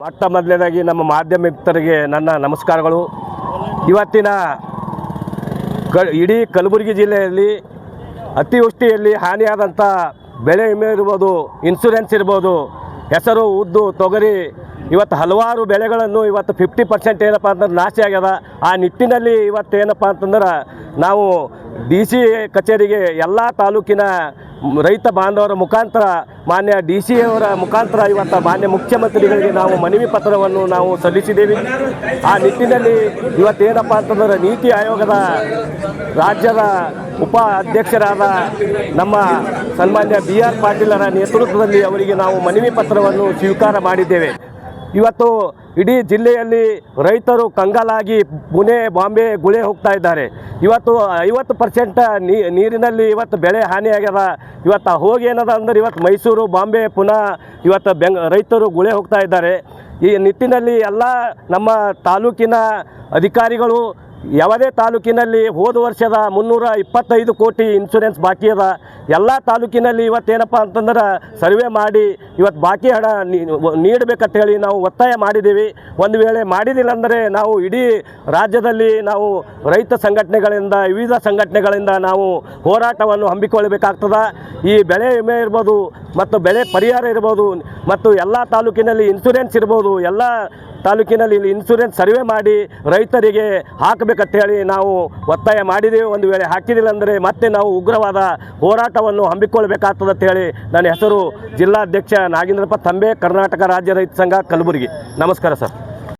ಮೊಟ್ಟ ಮೊದಲನೇದಾಗಿ ನಮ್ಮ ಮಾಧ್ಯಮ ಮಿತ್ರರಿಗೆ ನನ್ನ ನಮಸ್ಕಾರಗಳು. ಇವತ್ತಿನ ಕ ಇಡೀ ಕಲಬುರಗಿ ಜಿಲ್ಲೆಯಲ್ಲಿ ಅತಿವೃಷ್ಟಿಯಲ್ಲಿ ಹಾನಿಯಾದಂಥ ಬೆಳೆ ವಿಮೆ ಇರ್ಬೋದು ಇನ್ಸೂರೆನ್ಸ್ ಇರ್ಬೋದು, ಹೆಸರು, ಉದ್ದು, ತೊಗರಿ ಇವತ್ತು ಹಲವಾರು ಬೆಳೆಗಳನ್ನು ಇವತ್ತು ಫಿಫ್ಟಿ ಪರ್ಸೆಂಟ್ ಏನಪ್ಪ ಅಂತಂದ್ರೆ ನಾಶ ಆಗ್ಯದ. ಆ ನಿಟ್ಟಿನಲ್ಲಿ ಇವತ್ತು ಏನಪ್ಪ ಅಂತಂದ್ರೆ ನಾವು ಡಿ ಸಿ ಕಚೇರಿಗೆ ಎಲ್ಲ ತಾಲೂಕಿನ ರೈತ ಬಾಂಧವರ ಮುಖಾಂತರ, ಮಾನ್ಯ ಡಿ ಸಿ ಅವರ ಮುಖಾಂತರ ಇವತ್ತು ಮಾನ್ಯ ಮುಖ್ಯಮಂತ್ರಿಗಳಿಗೆ ನಾವು ಮನವಿ ಪತ್ರವನ್ನು ನಾವು ಸಲ್ಲಿಸಿದ್ದೇವೆ. ಆ ನಿಟ್ಟಿನಲ್ಲಿ ಇವತ್ತೇನಪ್ಪ ಅಂತಂದ್ರೆ ನೀತಿ ಆಯೋಗದ ರಾಜ್ಯದ ಉಪ ಅಧ್ಯಕ್ಷರಾದ ನಮ್ಮ ಸನ್ಮಾನ್ಯ ಬಿ ಆರ್ ಪಾಟೀಲರ ನೇತೃತ್ವದಲ್ಲಿ ಅವರಿಗೆ ನಾವು ಮನವಿ ಪತ್ರವನ್ನು ಸ್ವೀಕಾರ ಮಾಡಿದ್ದೇವೆ. ಇವತ್ತು ಇಡೀ ಜಿಲ್ಲೆಯಲ್ಲಿ ರೈತರು ಕಂಗಾಲಾಗಿ ಪುಣೆ, ಬಾಂಬೆ ಗುಳೆ ಹೋಗ್ತಾ ಇದ್ದಾರೆ. ಇವತ್ತು ಐವತ್ತು ಪರ್ಸೆಂಟ್ ನೀರಿನಲ್ಲಿ ಇವತ್ತು ಬೆಳೆ ಹಾನಿಯಾಗ್ಯದ. ಇವತ್ತು ಹೋಗಿ ಏನದ ಅಂದ್ರೆ ಇವತ್ತು ಮೈಸೂರು, ಬಾಂಬೆ, ಪುನಃ ಇವತ್ತು ಬೆಂಗ್, ರೈತರು ಗುಳೆ ಹೋಗ್ತಾ ಇದ್ದಾರೆ. ಈ ನಿಟ್ಟಿನಲ್ಲಿ ಎಲ್ಲ ನಮ್ಮ ತಾಲೂಕಿನ ಅಧಿಕಾರಿಗಳು ಯಾವುದೇ ತಾಲೂಕಿನಲ್ಲಿ ಹೋದ ವರ್ಷದ ಮುನ್ನೂರ ಇಪ್ಪತ್ತೈದು ಕೋಟಿ ಇನ್ಶೂರೆನ್ಸ್ ಬಾಕಿ ಅದ. ಎಲ್ಲ ತಾಲೂಕಿನಲ್ಲಿ ಇವತ್ತೇನಪ್ಪ ಅಂತಂದ್ರೆ ಸರ್ವೆ ಮಾಡಿ, ಇವತ್ತು ಬಾಕಿ ಹಣ ನೀಡಬೇಕಂತ ಹೇಳಿ ನಾವು ಒತ್ತಾಯ ಮಾಡಿದ್ದೀವಿ. ಒಂದು ವೇಳೆ ಮಾಡಿದಿಲ್ಲ ಅಂದರೆ ನಾವು ಇಡೀ ರಾಜ್ಯದಲ್ಲಿ ನಾವು ರೈತ ಸಂಘಟನೆಗಳಿಂದ, ವಿವಿಧ ಸಂಘಟನೆಗಳಿಂದ ನಾವು ಹೋರಾಟವನ್ನು ಹಮ್ಮಿಕೊಳ್ಳಬೇಕಾಗ್ತದೆ. ಈ ಬೆಳೆ ವಿಮೆ ಇರ್ಬೋದು, ಮತ್ತು ಬೆಳೆ ಪರಿಹಾರ ಇರ್ಬೋದು, ಮತ್ತು ಎಲ್ಲ ತಾಲೂಕಿನಲ್ಲಿ ಇನ್ಶೂರೆನ್ಸ್ ಇರ್ಬೋದು, ಎಲ್ಲ ತಾಲೂಕಿನಲ್ಲಿ ಇಲ್ಲಿ ಇನ್ಸೂರೆನ್ಸ್ ಸರ್ವೆ ಮಾಡಿ ರೈತರಿಗೆ ಹಾಕಬೇಕಂತ ಹೇಳಿ ನಾವು ಒತ್ತಾಯ ಮಾಡಿದ್ದೇವೆ ಒಂದು ವೇಳೆ ಹಾಕಿದಿಲ್ಲ ಅಂದರೆ ಮತ್ತೆ ನಾವು ಉಗ್ರವಾದ ಹೋರಾಟವನ್ನು ಹಮ್ಮಿಕೊಳ್ಬೇಕಾಗ್ತದೆ ಅಂತ ಹೇಳಿ ನನ್ನ ಹೆಸರು ಜಿಲ್ಲಾಧ್ಯಕ್ಷ ನಾಗೇಂದ್ರಪ್ಪ ತಂಬೆ, ಕರ್ನಾಟಕ ರಾಜ್ಯ ರೈತ ಸಂಘ ಕಲಬುರಗಿ. ನಮಸ್ಕಾರ ಸರ್.